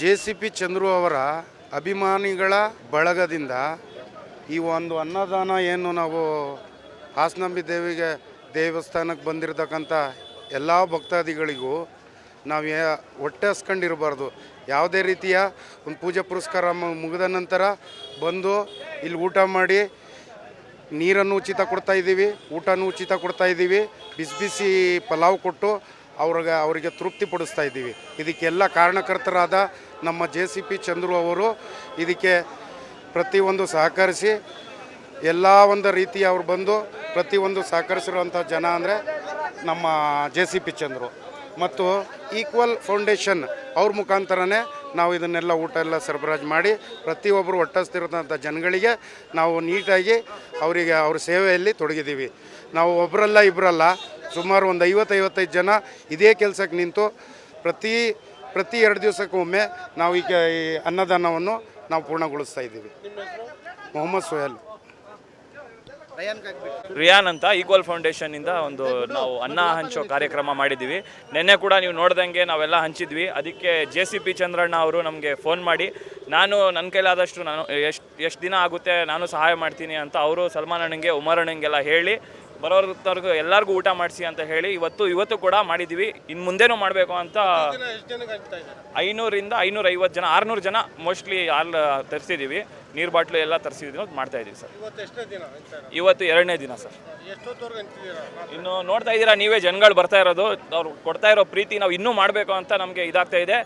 J C P Chandru ಅವರ ಅಭಿಮಾನಿಗಳ ಬಳಗದಿಂದ ಈ ಒಂದು ಅನ್ನದಾನ ಏನು ನಾವು ಹಾಸನಂಬಿ ದೇವಿಗೆ ದೇವಸ್ಥಾನಕ್ಕೆ ಬಂದಿರತಕ್ಕಂಥ ಎಲ್ಲ ಭಕ್ತಾದಿಗಳಿಗೂ ನಾವು ಹೊಟ್ಟೆ ಹಸ್ಕೊಂಡಿರಬಾರ್ದು. ಯಾವುದೇ ರೀತಿಯ ಒಂದು ಪೂಜೆ ಪುರಸ್ಕಾರ ಮುಗಿದ ನಂತರ ಬಂದು ಇಲ್ಲಿ ಊಟ ಮಾಡಿ ನೀರನ್ನು ಉಚಿತ ಕೊಡ್ತಾ ಇದ್ದೀವಿ, ಊಟನೂ ಉಚಿತ ಕೊಡ್ತಾ ಇದ್ದೀವಿ, ಬಿಸಿ ಬಿಸಿ ಪಲಾವ್ ಕೊಟ್ಟು ಅವ್ರಿಗೆ ಅವರಿಗೆ ತೃಪ್ತಿ ಪಡಿಸ್ತಾ ಇದ್ದೀವಿ. ಇದಕ್ಕೆಲ್ಲ ಕಾರಣಕರ್ತರಾದ ನಮ್ಮ ಜೆ ಸಿ ಪಿ ಚಂದ್ರು ಅವರು ಇದಕ್ಕೆ ಪ್ರತಿಯೊಂದು ಸಹಕರಿಸಿ ಎಲ್ಲ ಒಂದು ರೀತಿ ಅವ್ರು ಬಂದು ಪ್ರತಿಯೊಂದು ಸಹಕರಿಸಿರುವಂಥ ಜನ ಅಂದರೆ ನಮ್ಮ ಜೆ ಸಿ ಪಿ ಚಂದ್ರು. ಮತ್ತು ಈಕ್ವಲ್ ಫೌಂಡೇಶನ್ ಅವ್ರ ಮುಖಾಂತರನೇ ನಾವು ಇದನ್ನೆಲ್ಲ ಊಟ ಎಲ್ಲ ಸರಬರಾಜು ಮಾಡಿ ಪ್ರತಿಯೊಬ್ಬರು ಒಟ್ಟಿಸ್ತಿರೋದಂಥ ಜನಗಳಿಗೆ ನಾವು ನೀಟಾಗಿ ಅವರಿಗೆ ಅವ್ರ ಸೇವೆಯಲ್ಲಿ ತೊಡಗಿದ್ದೀವಿ. ನಾವು ಒಬ್ಬರಲ್ಲ ಇಬ್ಬರಲ್ಲ ಸುಮಾರು ಒಂದು ಐವತ್ತು ಐವತ್ತೈದು ಜನ ಇದೇ ಕೆಲಸಕ್ಕೆ ನಿಂತು ಪ್ರತಿ ಪ್ರತಿ ಎರಡು ದಿವಸಕ್ಕೊಮ್ಮೆ ನಾವು ಈಗ ಈ ಅನ್ನದಾನವನ್ನು ನಾವು ಪೂರ್ಣಗೊಳಿಸ್ತಾ ಇದ್ದೀವಿ. ಮೊಹಮ್ಮದ್ ಸೊಹೇಲ್. ರಿಯಾನ್ ಅಂತ ಈಕ್ವಲ್ ಫೌಂಡೇಶನ್ ಇಂದ ಒಂದು ನಾವು ಅನ್ನ ಹಂಚೋ ಕಾರ್ಯಕ್ರಮ ಮಾಡಿದ್ದೀವಿ. ನಿನ್ನೆ ಕೂಡ ನೀವು ನೋಡ್ದಂಗೆ ನಾವೆಲ್ಲ ಹಂಚಿದ್ವಿ. ಅದಕ್ಕೆ ಜೆ ಸಿ ಪಿ ಚಂದ್ರಣ್ಣ ಅವರು ನಮಗೆ ಫೋನ್ ಮಾಡಿ, ನಾನು ನನ್ನ ಕೈಲಾದಷ್ಟು ನಾನು ಎಷ್ಟು ಎಷ್ಟು ದಿನ ಆಗುತ್ತೆ, ನಾನು ಸಹಾಯ ಮಾಡ್ತೀನಿ ಅಂತ ಅವರು ಸಲ್ಮಾನ್ ಅಣ್ಣಂಗೆ, ಉಮರ್ ಅಣ್ಣಂಗೆಲ್ಲ ಹೇಳಿ ಬರೋರ್ಗೂ ಎಲ್ಲರಿಗೂ ಊಟ ಮಾಡಿಸಿ ಅಂತ ಹೇಳಿ ಇವತ್ತು ಇವತ್ತು ಕೂಡ ಮಾಡಿದ್ದೀವಿ ಇನ್ನು ಮುಂದೆನೂ ಮಾಡಬೇಕು ಅಂತ ಐನೂರಿಂದ ಐನೂರ ಐವತ್ತು ಜನ ಆರುನೂರು ಜನ ಮೋಸ್ಟ್ಲಿ ಆಲ್ ತರಿಸಿದ್ದೀವಿ ನೀರು ಬಾಟ್ಲು ಎಲ್ಲ ತರಿಸಿದ್ದೀವಿ ಅದು ಮಾಡ್ತಾ ಇದ್ದೀವಿ ಸರ್. ಇವತ್ತು ಎರಡನೇ ದಿನ ಸರ್. ಇನ್ನು ನೋಡ್ತಾ ಇದ್ದೀರಾ ನೀವೇ ಜನಗಳು ಬರ್ತಾ ಇರೋದು. ಅವ್ರು ಕೊಡ್ತಾ ಇರೋ ಪ್ರೀತಿ ನಾವು ಇನ್ನೂ ಮಾಡಬೇಕು ಅಂತ ನಮಗೆ ಇದಾಗ್ತಾ ಇದೆ.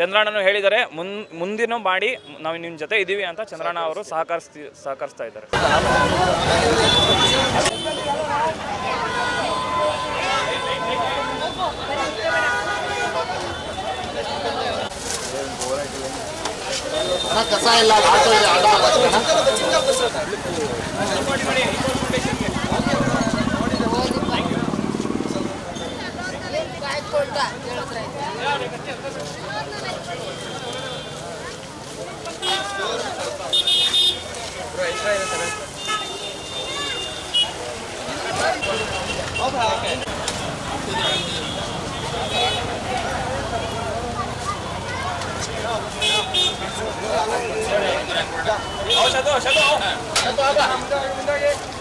ಚಂದ್ರಣ್ಣನು ಹೇಳಿದ್ದಾರೆ ಮುನ್ ಮುಂದಿನೂ ಮಾಡಿ ನಾವು ನಿಮ್ಮ ಜೊತೆ ಇದ್ದೀವಿ ಅಂತ ಚಂದ್ರಣ್ಣ ಅವರು ಸಹಕರಿಸ್ತಿ ಸಹಕರಿಸ್ತಾ ಇದ್ದಾರೆ. ಕಸ ಇಲ್ಲ ಆಟೋ ಇದೆ ಆಟೋ 자, 어, 샤도, 샤도. 샤도 와봐. 문장해, 문장해.